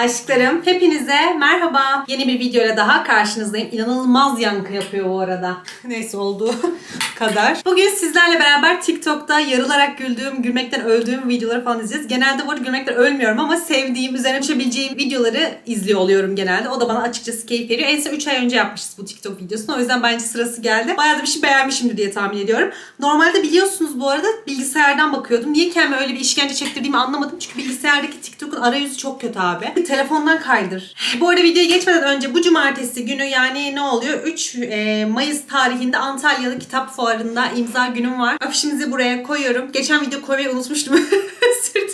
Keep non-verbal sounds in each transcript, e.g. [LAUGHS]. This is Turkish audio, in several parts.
Aşklarım hepinize merhaba. Yeni bir videoyla daha karşınızdayım. İnanılmaz yankı yapıyor bu arada. [LAUGHS] Neyse olduğu [LAUGHS] kadar. Bugün sizlerle beraber TikTok'ta yarılarak güldüğüm, gülmekten öldüğüm videoları falan izleyeceğiz. Genelde bu arada gülmekten ölmüyorum ama sevdiğim, üzerine düşebileceğim videoları izliyor oluyorum genelde. O da bana açıkçası keyif veriyor. En son 3 ay önce yapmışız bu TikTok videosunu. O yüzden bence sırası geldi. Bayağı da bir şey beğenmişimdir diye tahmin ediyorum. Normalde biliyorsunuz bu arada bilgisayardan bakıyordum. Niye kendime öyle bir işkence çektirdiğimi anlamadım. Çünkü bilgisayardaki TikTok'un arayüzü çok kötü abi. Telefondan kaydır. Bu arada videoya geçmeden önce bu cumartesi günü yani ne oluyor? 3 e, Mayıs tarihinde Antalya'da kitap fuarında imza günüm var. Afişimizi buraya koyuyorum. Geçen video koymayı unutmuştum. [LAUGHS]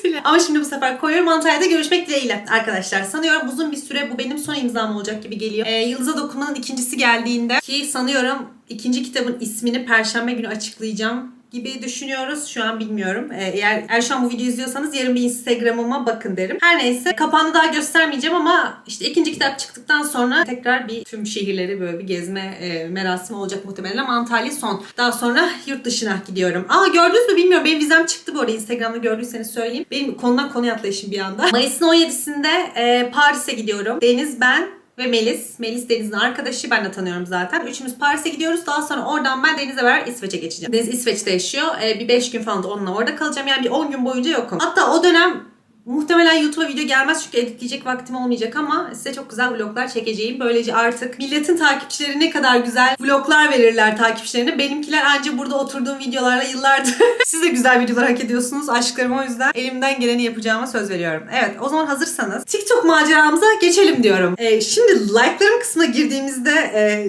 Dilerim. Ama şimdi bu sefer koyuyorum. Antalya'da görüşmek dileğiyle arkadaşlar. Sanıyorum uzun bir süre bu benim son imzam olacak gibi geliyor. E, Yıldız'a dokunmanın ikincisi geldiğinde ki sanıyorum ikinci kitabın ismini Perşembe günü açıklayacağım gibi düşünüyoruz. Şu an bilmiyorum. Ee, eğer, eğer şu an bu videoyu izliyorsanız yarın bir Instagram'ıma bakın derim. Her neyse kapağını daha göstermeyeceğim ama işte ikinci kitap çıktıktan sonra tekrar bir tüm şehirleri böyle bir gezme e, merasimi olacak muhtemelen ama Antalya son. Daha sonra yurt dışına gidiyorum. Aa gördünüz mü bilmiyorum. Benim vizem çıktı bu arada. Instagram'da gördüyseniz söyleyeyim. Benim konudan konuya atlayışım bir anda. Mayıs'ın 17'sinde e, Paris'e gidiyorum. Deniz, ben, ve Melis. Melis Deniz'in arkadaşı. Ben de tanıyorum zaten. Üçümüz Paris'e gidiyoruz. Daha sonra oradan ben Deniz'le beraber İsveç'e geçeceğim. Deniz İsveç'te yaşıyor. Ee, bir 5 gün falan da onunla orada kalacağım. Yani bir 10 gün boyunca yokum. Hatta o dönem Muhtemelen YouTube'a video gelmez çünkü editleyecek vaktim olmayacak ama size çok güzel vloglar çekeceğim. Böylece artık milletin takipçileri ne kadar güzel vloglar verirler takipçilerine. Benimkiler anca burada oturduğum videolarla yıllardır. [LAUGHS] Siz de güzel videolar hak ediyorsunuz aşklarım o yüzden elimden geleni yapacağıma söz veriyorum. Evet o zaman hazırsanız TikTok maceramıza geçelim diyorum. Ee, şimdi like'larım kısmına girdiğimizde e,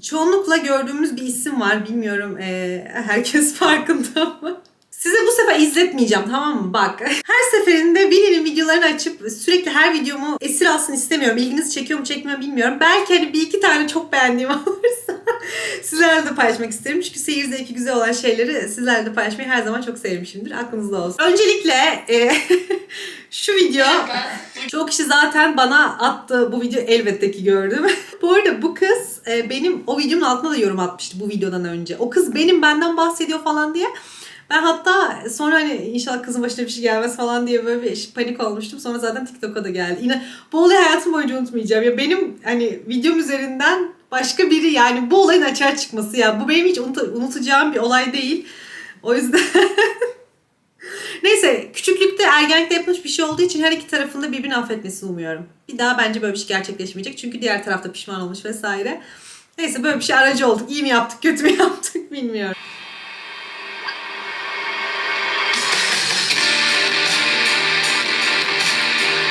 çoğunlukla gördüğümüz bir isim var. Bilmiyorum e, herkes [LAUGHS] farkında mı? Size bu sefer izletmeyeceğim tamam mı? Bak. [LAUGHS] Her seferinde Vini'nin videolarını açıp sürekli her videomu esir alsın istemiyorum. İlginizi çekiyor mu çekmiyor bilmiyorum. Belki hani bir iki tane çok beğendiğim [LAUGHS] olursa sizlerle de paylaşmak isterim. Çünkü seyir zevki güzel olan şeyleri sizlerle de paylaşmayı her zaman çok sevmişimdir. Aklınızda olsun. Öncelikle e, [LAUGHS] şu video çok kişi zaten bana attı. Bu video elbette ki gördüm. bu arada bu kız e, benim o videomun altına da yorum atmıştı bu videodan önce. O kız benim benden bahsediyor falan diye. Ben hatta sonra hani inşallah kızın başına bir şey gelmez falan diye böyle bir panik olmuştum. Sonra zaten TikTok'a da geldi. Yine bu olayı hayatım boyunca unutmayacağım. Ya benim hani videom üzerinden başka biri yani bu olayın açığa çıkması ya. Bu benim hiç unut- unutacağım bir olay değil. O yüzden [LAUGHS] Neyse küçüklükte ergenlikte yapılmış bir şey olduğu için her iki tarafında birbirini affetmesini umuyorum. Bir daha bence böyle bir şey gerçekleşmeyecek. Çünkü diğer tarafta pişman olmuş vesaire. Neyse böyle bir şey aracı olduk. İyi mi yaptık kötü mü [LAUGHS] yaptık bilmiyorum.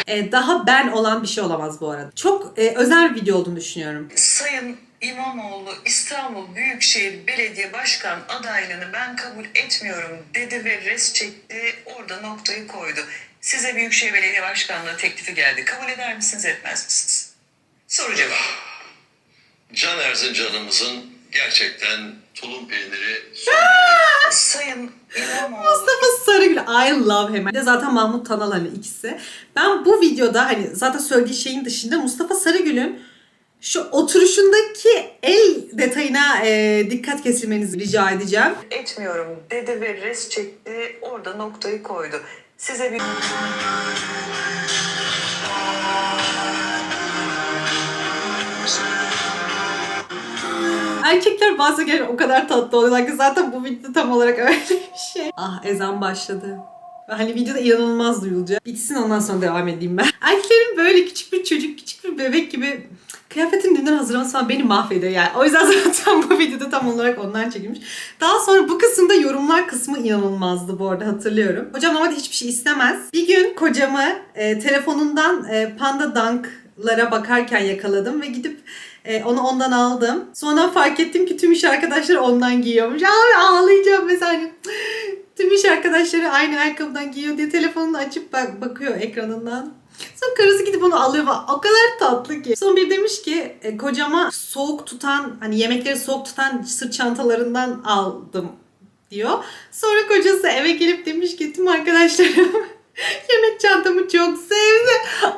Ee, daha ben olan bir şey olamaz bu arada. Çok e, özel bir video olduğunu düşünüyorum. Sayın İmamoğlu İstanbul Büyükşehir Belediye Başkan adaylığını ben kabul etmiyorum dedi ve res çekti. Orada noktayı koydu. Size Büyükşehir Belediye Başkanlığı teklifi geldi. Kabul eder misiniz etmez misiniz? Soru cevap. Can Erzincan'ımızın gerçekten tulum peyniri Sayın İmamoğlu Mustafa Sarıgül I love him. Bir de zaten Mahmut Tanal hani ikisi. Ben bu videoda hani zaten söylediği şeyin dışında Mustafa Sarıgül'ün şu oturuşundaki el detayına e, dikkat kesilmenizi rica edeceğim. etmiyorum dedi ve res çekti. Orada noktayı koydu. Size bir [LAUGHS] Erkekler bazen gerçekten o kadar tatlı oluyorlar ki zaten bu video tam olarak [LAUGHS] öyle bir şey. Ah ezan başladı. Hani videoda inanılmaz duyulacak. Bitsin ondan sonra devam edeyim ben. [LAUGHS] Erkeklerin böyle küçük bir çocuk, küçük bir bebek gibi kıyafetin dünden hazırlaması falan beni mahvediyor yani. O yüzden zaten bu videoda tam olarak ondan çekilmiş. Daha sonra bu kısımda yorumlar kısmı inanılmazdı bu arada hatırlıyorum. Hocam normalde hiçbir şey istemez. Bir gün kocamı e, telefonundan e, Panda Dunk'lara bakarken yakaladım ve gidip e, onu ondan aldım. Sonra fark ettim ki tüm iş arkadaşları ondan giyiyormuş. Abi ağlayacağım mesela. [GASPS] Tüm iş arkadaşları aynı ayakkabıdan giyiyor diye telefonunu açıp bak bakıyor ekranından. Sonra karısı gidip onu alıyor falan. O kadar tatlı ki. Sonra bir demiş ki e, kocama soğuk tutan hani yemekleri soğuk tutan sırt çantalarından aldım diyor. Sonra kocası eve gelip demiş ki tüm arkadaşlarım [LAUGHS] yemek çantamı çok sevdi.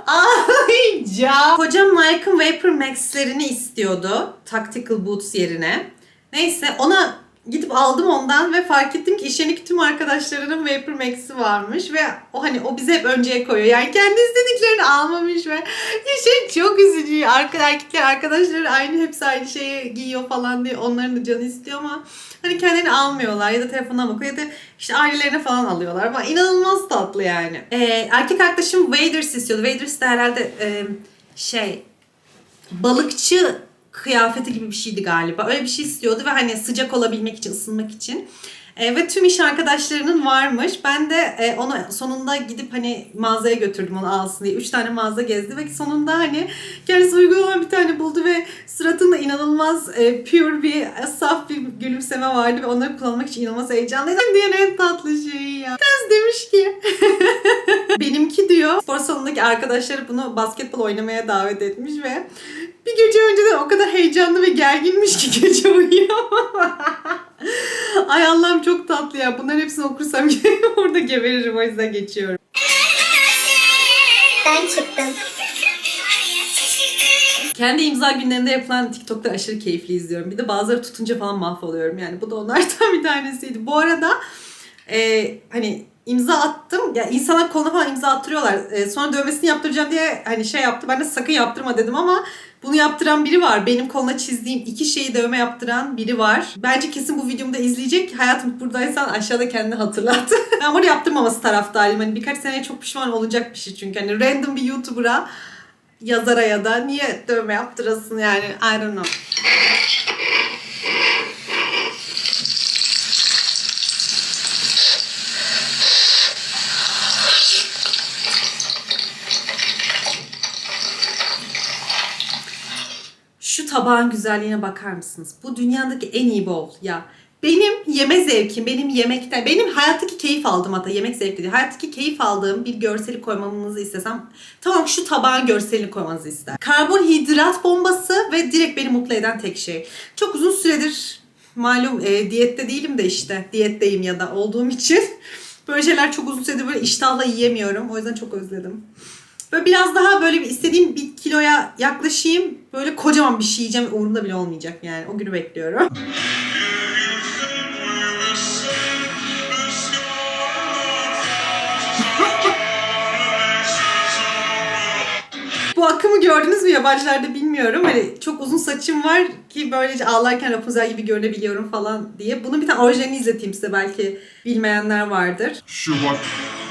Ağlayacağım. Kocam Nike'ın Vapor Max'lerini istiyordu. Tactical Boots yerine. Neyse ona gidip aldım ondan ve fark ettim ki iş yerindeki tüm arkadaşlarının Vapor Max'i varmış ve o hani o bize hep önceye koyuyor. Yani kendi istediklerini almamış ve [LAUGHS] şey çok üzücü. Arka, erkekler arkadaşları aynı hepsi aynı şeyi giyiyor falan diye onların da canı istiyor ama hani kendini almıyorlar ya da telefonuna bakıyor ya da işte ailelerine falan alıyorlar. Ama inanılmaz tatlı yani. Ee, erkek arkadaşım Waders istiyordu. Waders de herhalde e, şey balıkçı kıyafeti gibi bir şeydi galiba. Öyle bir şey istiyordu ve hani sıcak olabilmek için, ısınmak için. E, ve tüm iş arkadaşlarının varmış. Ben de e, onu sonunda gidip hani mağazaya götürdüm onu alsın diye. Üç tane mağaza gezdi ve sonunda hani kendisi uygun olan bir tane buldu ve suratında inanılmaz e, pure bir, saf bir gülümseme vardı ve onları kullanmak için inanılmaz heyecanlıydım. Diyen en tatlı şey ya. Kız demiş ki [LAUGHS] benimki diyor spor salonundaki arkadaşları bunu basketbol oynamaya davet etmiş ve bir gece önceden o kadar heyecanlı ve gerginmiş ki [LAUGHS] gece uyuyor. Ay Allah'ım çok tatlı ya. Bunların hepsini okursam [LAUGHS] orada geberirim o yüzden geçiyorum. Ben çıktım. Kendi imza günlerinde yapılan TikTok'ta aşırı keyifli izliyorum. Bir de bazıları tutunca falan mahvoluyorum. Yani bu da onlardan [LAUGHS] bir tanesiydi. Bu arada e, hani imza attım. Ya insanlar koluna falan imza attırıyorlar. E, sonra dövmesini yaptıracağım diye hani şey yaptı. Ben de sakın yaptırma dedim ama bunu yaptıran biri var. Benim koluna çizdiğim iki şeyi dövme yaptıran biri var. Bence kesin bu videomu da izleyecek. Hayatım buradaysan aşağıda kendini hatırlat. [LAUGHS] ben bunu yaptırmaması taraftarıyım. Hani birkaç seneye çok pişman olacak bir şey çünkü. Hani random bir YouTuber'a yazara ya da niye dövme yaptırasın yani I don't know. Şu tabağın güzelliğine bakar mısınız? Bu dünyadaki en iyi bowl ya. Benim yeme zevkim, benim yemekten, benim hayattaki keyif aldığım hatta yemek zevki değil. Hayattaki keyif aldığım bir görseli koymamızı istesem tamam şu tabağın görselini koymanızı ister. Karbonhidrat bombası ve direkt beni mutlu eden tek şey. Çok uzun süredir malum e, diyette değilim de işte diyetteyim ya da olduğum için böyle şeyler çok uzun süredir böyle iştahla yiyemiyorum. O yüzden çok özledim. Böyle biraz daha böyle bir istediğim bir kiloya yaklaşayım. Böyle kocaman bir şey yiyeceğim. Umurumda bile olmayacak yani. O günü bekliyorum. Bu akımı gördünüz mü yabancılarda bilmiyorum. Hani çok uzun saçım var ki böylece ağlarken Rapunzel gibi görünebiliyorum falan diye. Bunun bir tane orijinalini izleteyim size belki bilmeyenler vardır. Şubat. Şunu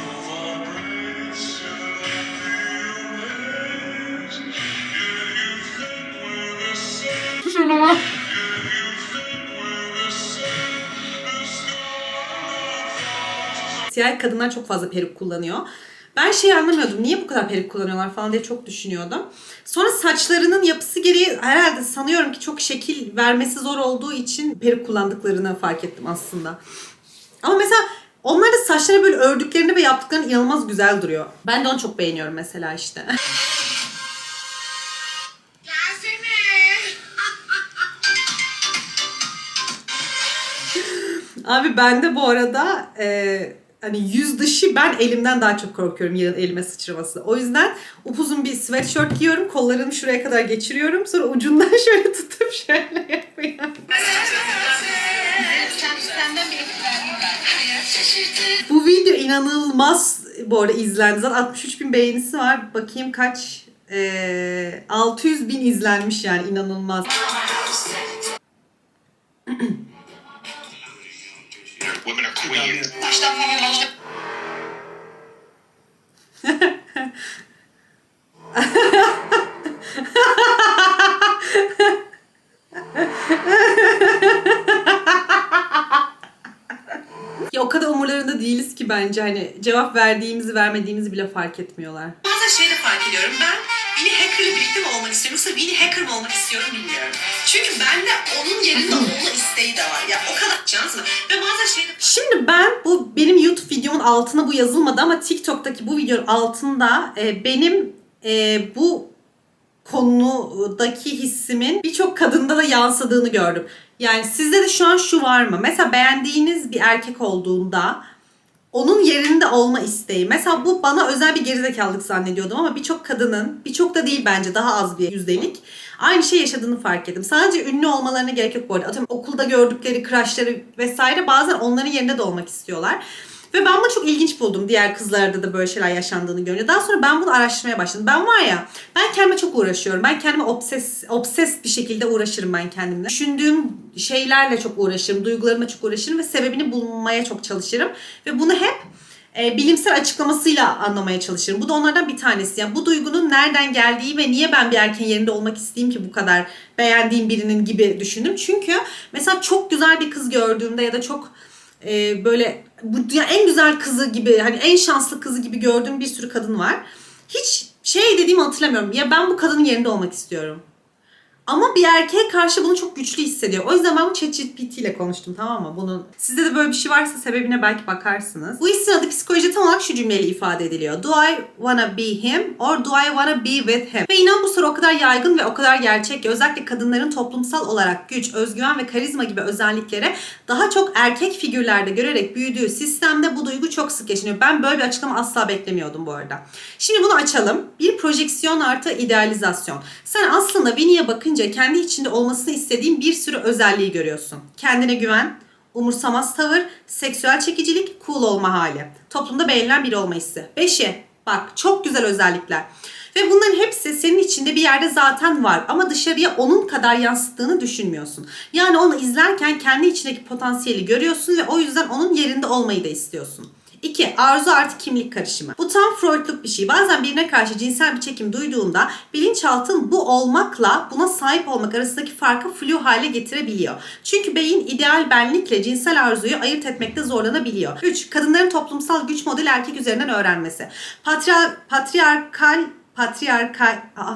Siyah kadınlar çok fazla peruk kullanıyor. Ben şey anlamıyordum. Niye bu kadar peruk kullanıyorlar falan diye çok düşünüyordum. Sonra saçlarının yapısı gereği herhalde sanıyorum ki çok şekil vermesi zor olduğu için peruk kullandıklarını fark ettim aslında. Ama mesela onlar da saçları böyle ördüklerini ve yaptıklarını inanılmaz güzel duruyor. Ben de onu çok beğeniyorum mesela işte. [LAUGHS] Abi ben de bu arada e, hani yüz dışı ben elimden daha çok korkuyorum yarın elime sıçraması. O yüzden upuzun bir sweatshirt giyiyorum. Kollarımı şuraya kadar geçiriyorum. Sonra ucundan [LAUGHS] şöyle tutup şöyle yapıyorum. Bu video inanılmaz bu arada izlendi. Zaten 63 bin beğenisi var. Bakayım kaç? Ee, 600 bin izlenmiş yani inanılmaz. [CLEARS THROAT] [LAUGHS] Ya o kadar umurlarında değiliz ki bence hani cevap verdiğimizi vermediğimizi bile fark etmiyorlar. Bazen şey de fark ediyorum. Ben Winnie Hacker'la birlikte mi olmak istiyorum yoksa Winnie Hacker mı olmak istiyorum bilmiyorum. Çünkü bende onun yerinde olma isteği de var. Ya o kadar şans mı? Ve bazen şey Şimdi ben bu benim YouTube videomun altına bu yazılmadı ama TikTok'taki bu videonun altında e, benim e, bu konudaki hissimin birçok kadında da yansıdığını gördüm. Yani sizde de şu an şu var mı? Mesela beğendiğiniz bir erkek olduğunda onun yerinde olma isteği. Mesela bu bana özel bir gerizekalılık zannediyordum ama birçok kadının, birçok da değil bence daha az bir yüzdelik aynı şey yaşadığını fark ettim. Sadece ünlü olmalarına gerek yok bu arada. Atıyorum okulda gördükleri crushları vesaire bazen onların yerinde de olmak istiyorlar. Ve ben bunu çok ilginç buldum diğer kızlarda da böyle şeyler yaşandığını görünce. Daha sonra ben bunu araştırmaya başladım. Ben var ya ben kendime çok uğraşıyorum. Ben kendime obses, obses bir şekilde uğraşırım ben kendimle. Düşündüğüm şeylerle çok uğraşırım. Duygularıma çok uğraşırım ve sebebini bulmaya çok çalışırım. Ve bunu hep e, bilimsel açıklamasıyla anlamaya çalışırım. Bu da onlardan bir tanesi. Yani bu duygunun nereden geldiği ve niye ben bir erkeğin yerinde olmak isteyeyim ki bu kadar beğendiğim birinin gibi düşündüm. Çünkü mesela çok güzel bir kız gördüğümde ya da çok e, böyle bu ya en güzel kızı gibi hani en şanslı kızı gibi gördüğüm bir sürü kadın var. Hiç şey dediğimi hatırlamıyorum. Ya ben bu kadının yerinde olmak istiyorum. Ama bir erkeğe karşı bunu çok güçlü hissediyor. O yüzden ben bu ChatGPT ile konuştum tamam mı? Bunun sizde de böyle bir şey varsa sebebine belki bakarsınız. Bu hissin adı psikoloji tam olarak şu cümleyle ifade ediliyor. Do I wanna be him or do I wanna be with him? Ve inan bu soru o kadar yaygın ve o kadar gerçek ki özellikle kadınların toplumsal olarak güç, özgüven ve karizma gibi özelliklere daha çok erkek figürlerde görerek büyüdüğü sistemde bu duygu çok sık yaşanıyor. Ben böyle bir açıklama asla beklemiyordum bu arada. Şimdi bunu açalım. Bir projeksiyon artı idealizasyon. Sen aslında Winnie'ye bakınca kendi içinde olmasını istediğin bir sürü özelliği görüyorsun. Kendine güven, umursamaz tavır, seksüel çekicilik, cool olma hali. Toplumda beğenilen biri olma hissi. Beşi, bak çok güzel özellikler. Ve bunların hepsi senin içinde bir yerde zaten var ama dışarıya onun kadar yansıttığını düşünmüyorsun. Yani onu izlerken kendi içindeki potansiyeli görüyorsun ve o yüzden onun yerinde olmayı da istiyorsun. 2. Arzu artı kimlik karışımı. Bu tam Freudluk bir şey. Bazen birine karşı cinsel bir çekim duyduğunda bilinçaltın bu olmakla buna sahip olmak arasındaki farkı flu hale getirebiliyor. Çünkü beyin ideal benlikle cinsel arzuyu ayırt etmekte zorlanabiliyor. 3. Kadınların toplumsal güç modeli erkek üzerinden öğrenmesi. Patriar patriarkal patriarkal aa,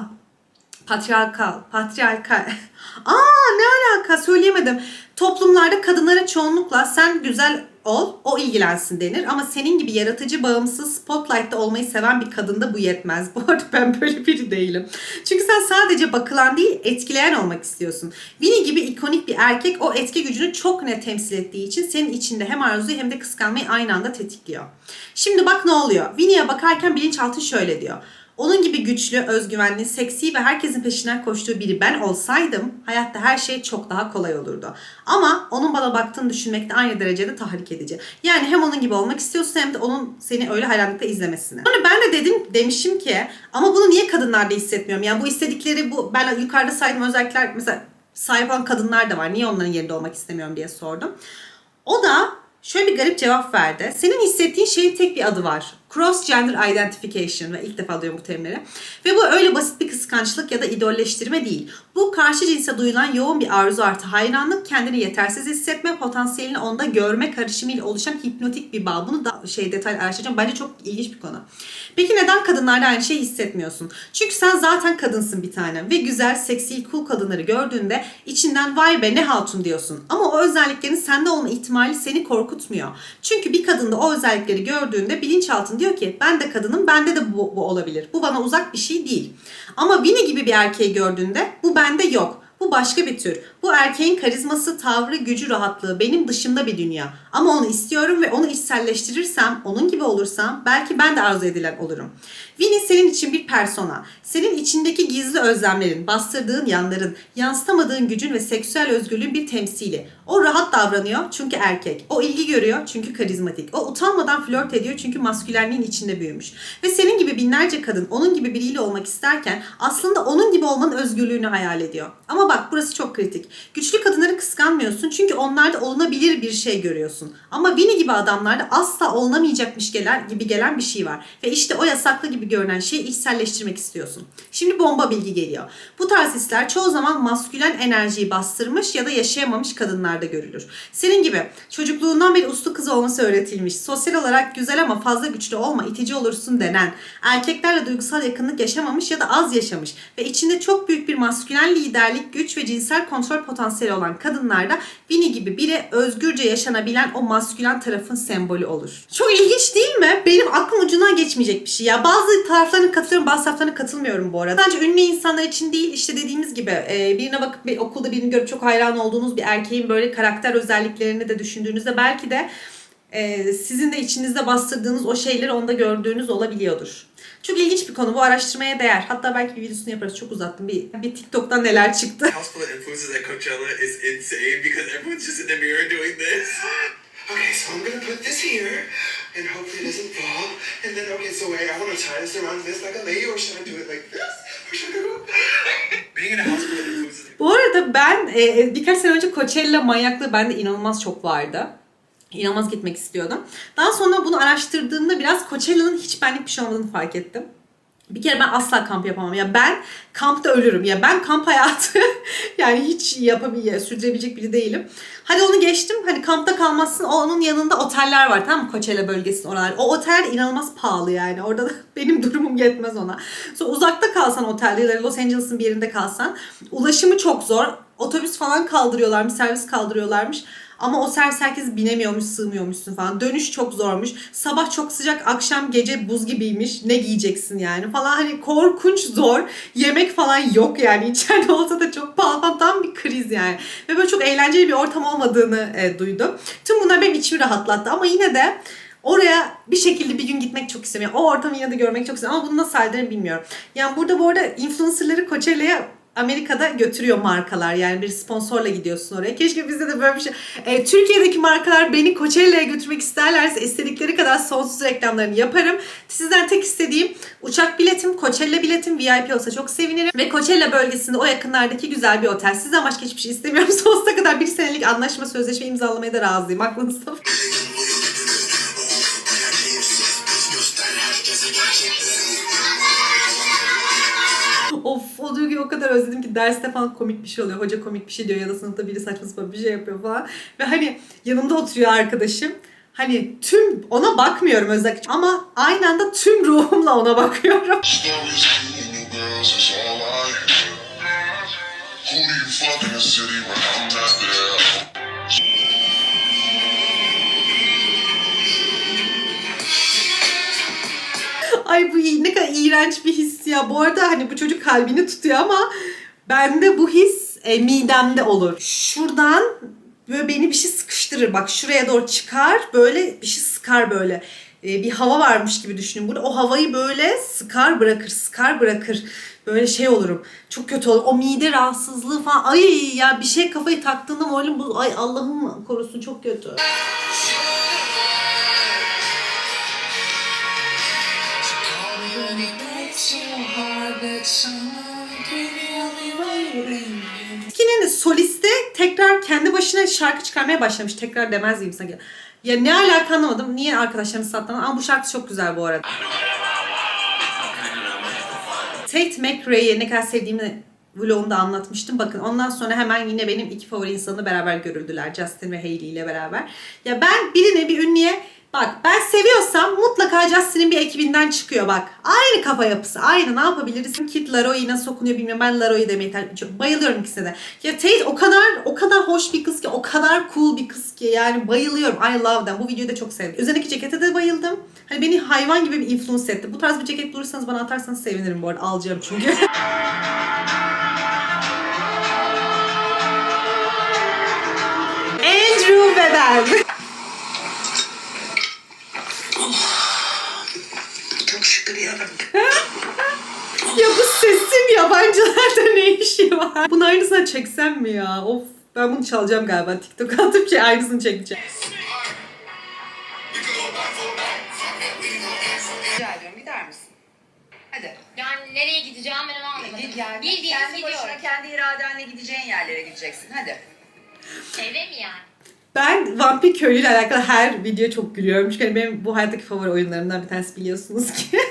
patriarkal patriarkal [LAUGHS] aa ne alaka söyleyemedim. Toplumlarda kadınlara çoğunlukla sen güzel ol, o ilgilensin denir. Ama senin gibi yaratıcı, bağımsız, spotlight'ta olmayı seven bir kadında bu yetmez. [LAUGHS] Bu arada ben böyle biri değilim. Çünkü sen sadece bakılan değil, etkileyen olmak istiyorsun. Winnie gibi ikonik bir erkek o etki gücünü çok net temsil ettiği için senin içinde hem arzuyu hem de kıskanmayı aynı anda tetikliyor. Şimdi bak ne oluyor. Winnie'ye bakarken bilinçaltı şöyle diyor. Onun gibi güçlü, özgüvenli, seksi ve herkesin peşinden koştuğu biri ben olsaydım hayatta her şey çok daha kolay olurdu. Ama onun bana baktığını düşünmek de aynı derecede tahrik edici. Yani hem onun gibi olmak istiyorsun hem de onun seni öyle hayranlıkla izlemesini. Sonra ben de dedim demişim ki ama bunu niye kadınlarda hissetmiyorum? Yani bu istedikleri bu ben yukarıda saydığım özellikler mesela sahip olan kadınlar da var. Niye onların yerinde olmak istemiyorum diye sordum. O da şöyle bir garip cevap verdi. Senin hissettiğin şeyin tek bir adı var. Cross Gender Identification ve ilk defa duyuyorum bu terimleri. Ve bu öyle basit bir kıskançlık ya da idolleştirme değil. Bu karşı cinse duyulan yoğun bir arzu artı hayranlık, kendini yetersiz hissetme, potansiyelini onda görme karışımıyla oluşan hipnotik bir bağ. Bunu da şey detay araştıracağım. Bence çok ilginç bir konu. Peki neden kadınlarda aynı şeyi hissetmiyorsun? Çünkü sen zaten kadınsın bir tanem ve güzel, seksi, cool kadınları gördüğünde içinden vay be ne hatun diyorsun. Ama o özelliklerin sende olma ihtimali seni korkutmuyor. Çünkü bir kadında o özellikleri gördüğünde bilinçaltın diyor ki ben de kadınım bende de bu, bu olabilir. Bu bana uzak bir şey değil. Ama Winnie gibi bir erkeği gördüğünde bu bende yok. Bu başka bir tür. Bu erkeğin karizması, tavrı, gücü, rahatlığı benim dışımda bir dünya. Ama onu istiyorum ve onu içselleştirirsem, onun gibi olursam belki ben de arzu edilen olurum. Winnie senin için bir persona. Senin içindeki gizli özlemlerin, bastırdığın yanların, yansıtamadığın gücün ve seksüel özgürlüğün bir temsili. O rahat davranıyor çünkü erkek. O ilgi görüyor çünkü karizmatik. O utanmadan flört ediyor çünkü maskülenliğin içinde büyümüş. Ve senin gibi binlerce kadın onun gibi biriyle olmak isterken aslında onun gibi olmanın özgürlüğünü hayal ediyor. Ama bak burası çok kritik. Güçlü kadınları kıskanmıyorsun çünkü onlarda olunabilir bir şey görüyorsun. Ama Winnie gibi adamlarda asla olunamayacakmış gelen, gibi gelen bir şey var. Ve işte o yasaklı gibi görünen şeyi içselleştirmek istiyorsun. Şimdi bomba bilgi geliyor. Bu tarz hisler çoğu zaman maskülen enerjiyi bastırmış ya da yaşayamamış kadınlarda görülür. Senin gibi çocukluğundan beri uslu kız olması öğretilmiş, sosyal olarak güzel ama fazla güçlü olma, itici olursun denen, erkeklerle duygusal yakınlık yaşamamış ya da az yaşamış ve içinde çok büyük bir maskülen liderlik, güç ve cinsel kontrol potansiyeli olan kadınlarda Winnie gibi biri özgürce yaşanabilen o maskülen tarafın sembolü olur. Çok ilginç değil mi? Benim aklım ucundan geçmeyecek bir şey ya. Bazı taraflarına katılıyorum, bazı taraflarına katılmıyorum bu arada. Bence ünlü insanlar için değil işte dediğimiz gibi e, birine bakıp bir okulda birini görüp çok hayran olduğunuz bir erkeğin böyle karakter özelliklerini de düşündüğünüzde belki de e, sizin de içinizde bastırdığınız o şeyleri onda gördüğünüz olabiliyordur. Çok ilginç bir konu. Bu araştırmaya değer. Hatta belki bir videosunu yaparız. Çok uzattım. Bir, bir TikTok'tan neler çıktı. Of influencers at Coachella is insane because everyone's just in the mirror doing this. [GASPS] Okay, so I'm gonna put this here, and hopefully it doesn't fall. And then, okay, so wait, I wanna tie this around this like a lady, or should I do it like this? Or should I go? [LAUGHS] Being in a house. Bu arada ben e, birkaç sene önce Coachella manyaklığı bende inanılmaz çok vardı. İnanılmaz gitmek istiyordum. Daha sonra bunu araştırdığımda biraz Coachella'nın hiç benlik bir şey olmadığını fark ettim. Bir kere ben asla kamp yapamam. Ya ben kampta ölürüm. Ya ben kamp hayatı [LAUGHS] yani hiç yapabilecek, sürdürebilecek biri değilim. Hadi onu geçtim. Hani kampta kalmazsın. Onun yanında oteller var tamam mı? Coachella bölgesi oralar. O otel inanılmaz pahalı yani. Orada da [LAUGHS] benim durumum yetmez ona. Sonra uzakta kalsan otelde Los Angeles'ın bir yerinde kalsan ulaşımı çok zor. Otobüs falan kaldırıyorlarmış, servis kaldırıyorlarmış. Ama o servis herkes binemiyormuş, sığmıyormuşsun falan. Dönüş çok zormuş. Sabah çok sıcak, akşam gece buz gibiymiş. Ne giyeceksin yani falan. Hani korkunç zor. Yemek falan yok yani. İçeride olsa da çok pahalı falan. Tam bir kriz yani. Ve böyle çok eğlenceli bir ortam olmadığını e, duydum. Tüm bunlar benim içimi rahatlattı. Ama yine de Oraya bir şekilde bir gün gitmek çok istiyorum. Yani o ortamı yine de görmek çok istiyorum. Ama bunu nasıl hallederim bilmiyorum. Yani burada bu arada influencerları Coachella'ya Amerika'da götürüyor markalar. Yani bir sponsorla gidiyorsun oraya. Keşke bizde de böyle bir şey. E, Türkiye'deki markalar beni Coachella'ya götürmek isterlerse istedikleri kadar sonsuz reklamlarını yaparım. Sizden tek istediğim uçak biletim, Coachella biletim VIP olsa çok sevinirim. Ve Coachella bölgesinde o yakınlardaki güzel bir otel. Sizden başka hiçbir şey istemiyorum. [LAUGHS] Sonsuza kadar bir senelik anlaşma sözleşme imzalamaya da razıyım. Aklınızda. [LAUGHS] o kadar özledim ki derste falan komik bir şey oluyor. Hoca komik bir şey diyor ya da sınıfta biri saçma sapan bir şey yapıyor falan. Ve hani yanımda oturuyor arkadaşım. Hani tüm ona bakmıyorum özellikle ama aynı anda tüm ruhumla ona bakıyorum. Ay bu ne kadar iğrenç bir his ya. Bu arada hani bu çocuk kalbini tutuyor ama bende bu his e, midemde olur. Şuradan böyle beni bir şey sıkıştırır. Bak şuraya doğru çıkar böyle bir şey sıkar böyle. E, bir hava varmış gibi düşünün. Burada o havayı böyle sıkar bırakır, sıkar bırakır. Böyle şey olurum. Çok kötü olur. O mide rahatsızlığı falan. Ay ya bir şey kafayı taktığında moralim bu. Ay Allah'ım korusun çok kötü. Solisti tekrar kendi başına şarkı çıkarmaya başlamış. Tekrar demez diyeyim sanki. Ya ne alaka anlamadım. Niye arkadaşlarını sattılar? Ama bu şarkı çok güzel bu arada. Tate McRae'yi ne kadar sevdiğimi vlogumda anlatmıştım. Bakın ondan sonra hemen yine benim iki favori insanı beraber görüldüler. Justin ve Hailey ile beraber. Ya ben birine bir ünlüye Bak ben seviyorsam mutlaka Justin'in bir ekibinden çıkıyor bak. Aynı kafa yapısı. Aynı ne yapabiliriz? Kit Laroi nasıl okunuyor bilmiyorum. Ben Laroi'yi demeyi ter- çok bayılıyorum ikisine de. Ya Tate o kadar o kadar hoş bir kız ki o kadar cool bir kız ki yani bayılıyorum. I love them. Bu videoyu da çok sevdim. Üzerindeki cekete de bayıldım. Hani beni hayvan gibi bir influence etti. Bu tarz bir ceket bulursanız bana atarsanız sevinirim bu arada. Alacağım çünkü. [LAUGHS] Andrew ve ben. Yarabbim. Ya bu sesin yabancılarda ne işi var? Bunun aynısını çeksem mi ya? Of ben bunu çalacağım galiba. TikTok atıp ki aynısını çekeceğim. Rica ediyorum gider misin? Hadi. Yani nereye gideceğim ben onu anlamadım. Git yani. Bildiğiniz kendi gidiyorum. başına kendi iradenle gideceğin yerlere gideceksin. Hadi. Eve mi yani? Ben Vampir Köylü ile alakalı her video çok gülüyorum. Çünkü hani benim bu hayattaki favori oyunlarımdan bir tanesi biliyorsunuz ki. [LAUGHS]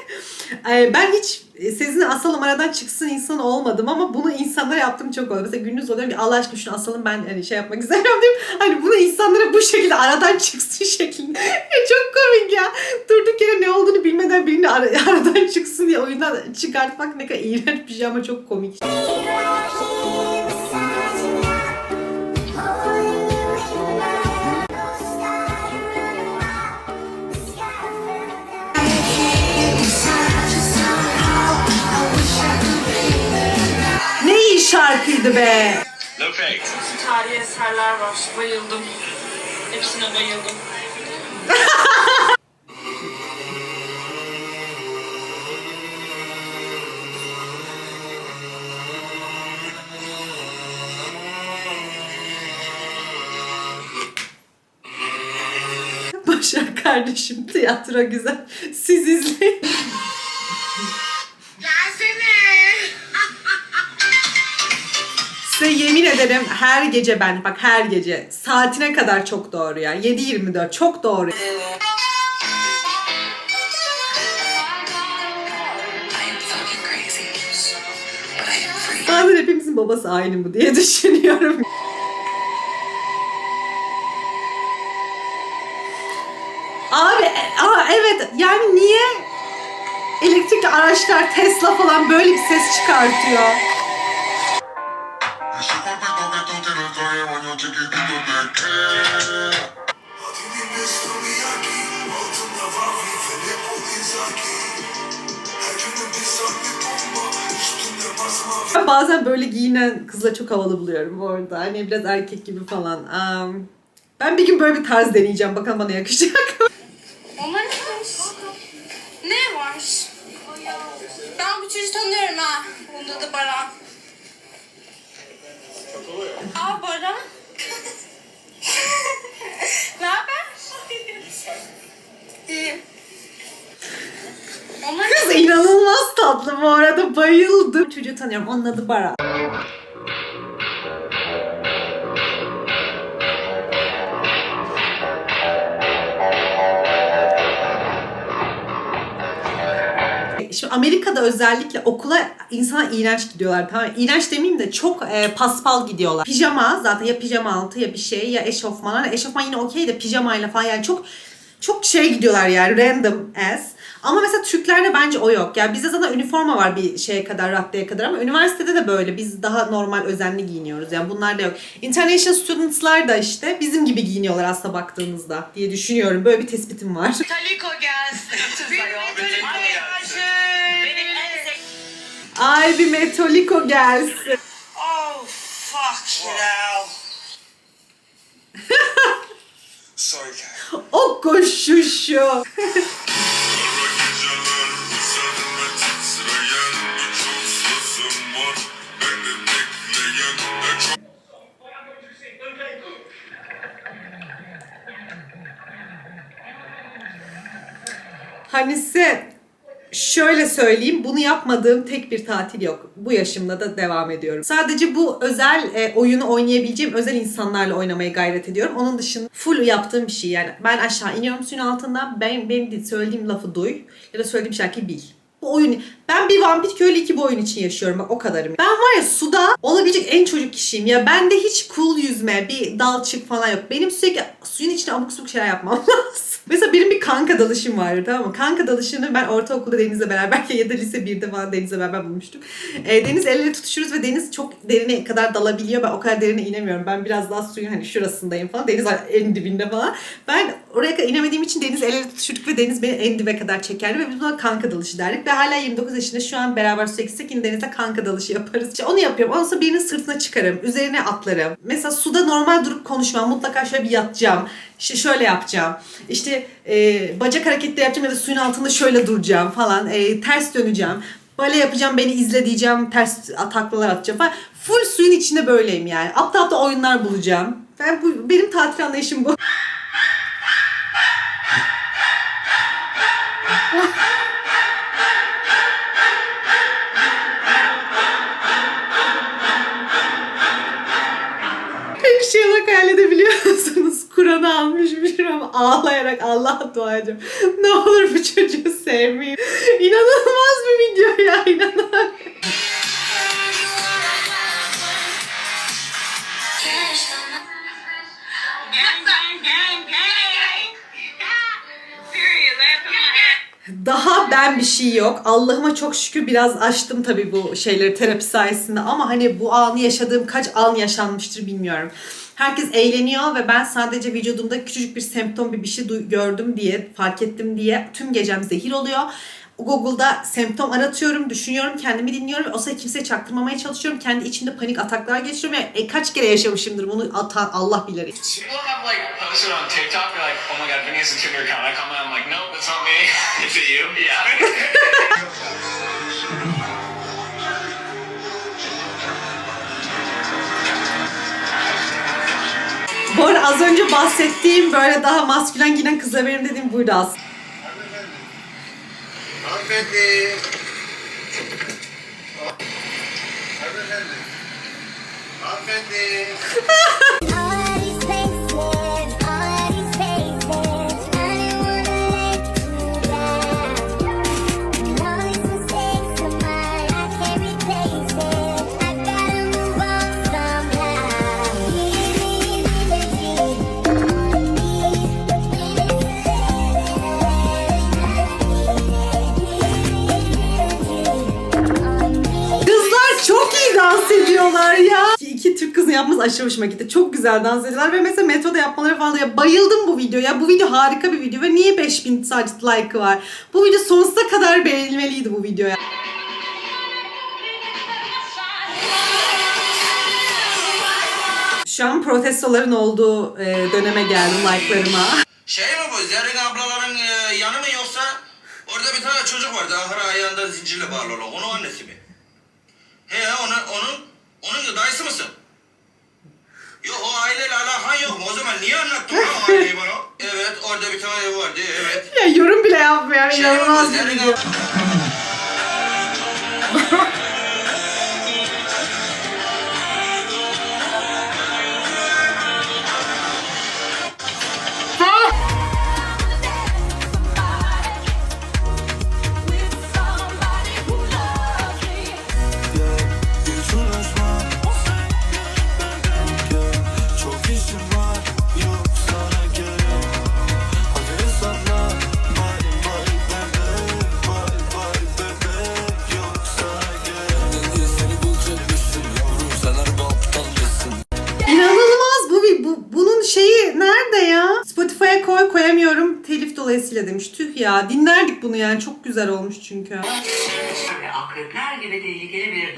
Ee, ben hiç Sezin'in asalım aradan çıksın insan olmadım ama bunu insanlara yaptığım çok oldu. Mesela gündüz oluyorum ki Allah aşkına şunu asalım ben hani şey yapmak [LAUGHS] istemiyorum diyeyim. Hani bunu insanlara bu şekilde aradan çıksın [LAUGHS] şeklinde. Ya çok komik ya. Durduk yere ne olduğunu bilmeden birini ara- aradan çıksın diye oyundan çıkartmak ne kadar iğrenç bir şey ama çok komik. Şarkıydı be. Fake. tarihi eserler var. Bayıldım. Hepsine bayıldım. Başak kardeşim tiyatro güzel. Siz izleyin. Ederim her gece ben bak her gece saatine kadar çok doğru ya. 7-24 çok doğru. Bazen hepimizin babası aynı mı diye [LAUGHS] düşünüyorum. Abi aa, evet yani niye elektrikli araçlar Tesla falan böyle bir ses çıkartıyor? [LAUGHS] bazen böyle giyinen kızla çok havalı buluyorum bu arada. Hani biraz erkek gibi falan. Am, ben bir gün böyle bir tarz deneyeceğim. Bakalım bana yakışacak mı? Onlar ne Ne var? Ben bu çocuğu tanıyorum ha. Bunda da Baran. Aa Baran. [LAUGHS] ne haber? İyi. Onlar Kız inanılmaz tatlı bu arada. Bayıldım. Çocuğu tanıyorum. Onun adı Baran. Şimdi Amerika'da özellikle okula insana iğrenç gidiyorlar tamam? İğrenç demeyeyim de çok e, paspal gidiyorlar. Pijama zaten ya pijama altı ya bir şey ya eşofman. Hani eşofman yine okey de pijamayla falan yani çok çok şey gidiyorlar yani random as. Ama mesela Türklerde bence o yok. Yani bizde zaten üniforma var bir şeye kadar, raddeye kadar ama üniversitede de böyle. Biz daha normal özenli giyiniyoruz. Yani bunlar da yok. International students'lar da işte bizim gibi giyiniyorlar aslında baktığınızda diye düşünüyorum. Böyle bir tespitim var. [LAUGHS] Taliko gelsin. Bir Taliko gelsin. Benim en zek... Ay bir metoliko gelsin. Oh fuck you know. [LAUGHS] Sorry. O koşuşu. [LAUGHS] Hani size şöyle söyleyeyim bunu yapmadığım tek bir tatil yok. Bu yaşımda da devam ediyorum. Sadece bu özel e, oyunu oynayabileceğim özel insanlarla oynamaya gayret ediyorum. Onun dışında full yaptığım bir şey yani. Ben aşağı iniyorum suyun altından. Ben, benim söylediğim lafı duy ya da söylediğim şarkıyı bil. Bu oyun ben bir vampir köylü iki bu oyun için yaşıyorum bak o kadarım. Ben var ya suda olabilecek en çocuk kişiyim ya. Bende hiç cool yüzme, bir dal çık falan yok. Benim sürekli suyun içine abuk sabuk şeyler yapmam [LAUGHS] lazım. Mesela benim bir kanka dalışım vardı tamam mı? Kanka dalışını ben ortaokulda Deniz'le beraber [LAUGHS] ya da lise 1'de falan Deniz'le beraber bulmuştuk. E, Deniz el ele tutuşuruz ve Deniz çok derine kadar dalabiliyor. Ben o kadar derine inemiyorum. Ben biraz daha suyun hani şurasındayım falan. Deniz en dibinde falan. Ben oraya kadar inemediğim için Deniz el ele tutuşurduk ve Deniz beni en dibe kadar çekerdi ve biz buna kanka dalışı derdik. Ve hala 29 yaşında şu an beraber gitsek yine Deniz'le kanka dalışı yaparız. İşte onu yapıyorum. Ondan birinin sırtına çıkarım. Üzerine atlarım. Mesela suda normal durup konuşmam. Mutlaka şöyle bir yatacağım. İşte şöyle yapacağım. İşte e, bacak hareketleri yapacağım ya da suyun altında şöyle duracağım falan. E, ters döneceğim. Bale yapacağım beni izle diyeceğim. Ters taklalar atacağım falan. Full suyun içinde böyleyim yani. Aptal aptal oyunlar bulacağım. Ben bu, benim tatil anlayışım bu. Bir şey olarak hayal edebiliyorsunuz. Kur'an'ı almışmışım ama ağlayarak Allah'a dua ediyorum. Ne olur bu çocuğu sevmeyin. İnanılmaz bir video ya inanılmaz. Daha ben bir şey yok. Allah'ıma çok şükür biraz açtım tabii bu şeyleri terapi sayesinde ama hani bu anı yaşadığım kaç an yaşanmıştır bilmiyorum. Herkes eğleniyor ve ben sadece vücudumda küçücük bir semptom bir bir şey gördüm diye, fark ettim diye tüm gecem zehir oluyor. Google'da semptom aratıyorum, düşünüyorum, kendimi dinliyorum. O sırada kimseye çaktırmamaya çalışıyorum. Kendi içimde panik ataklar geçiriyorum. Yani, e, kaç kere yaşamışımdır bunu atan Allah bilir. [LAUGHS] Bu arada az önce bahsettiğim böyle daha maskülen giyinen kızlar benim dediğim buydu aslında. Hanımefendi. Hanımefendi. [LAUGHS] aşırı hoşuma gitti. Çok güzel dans ediyorlar ve mesela metroda yapmaları falan ya bayıldım bu videoya. Bu video harika bir video ve niye 5000 sadece like'ı var? Bu video sonsuza kadar beğenilmeliydi bu videoya. Şu an protestoların olduğu e, döneme geldim like'larıma. Şey mi bu? Zerrin ablaların e, yanı mı yoksa orada bir tane çocuk vardı ahıra ayağında zincirle bağlı olan. Onun annesi mi? He onun onun dayısı mısın? Yok o aileyle alakan yok mu? O zaman niye anlattın lan o aileyi bana? Orada bir tane ev vardı evet. Ya yorum bile yapmıyor. Şey? İnanılmaz bir [LAUGHS] Koyamıyorum telif dolayısıyla demiş. Tüh ya dinlerdik bunu yani çok güzel olmuş çünkü. Akrepler gibi tehlikeli bir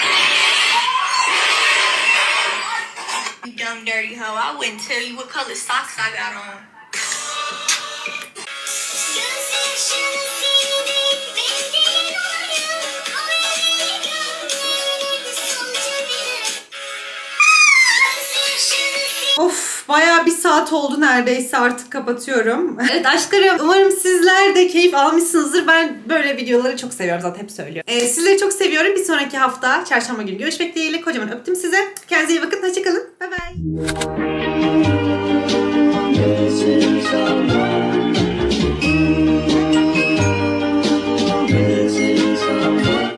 You dumb dirty hoe. I wouldn't tell you what color socks I got on. Of Baya bir saat oldu neredeyse artık kapatıyorum. evet [LAUGHS] aşklarım umarım sizler de keyif almışsınızdır. Ben böyle videoları çok seviyorum zaten hep söylüyorum. Ee, sizleri çok seviyorum. Bir sonraki hafta çarşamba günü görüşmek dileğiyle. Kocaman öptüm size. Kendinize iyi bakın. Hoşçakalın. Bay bay.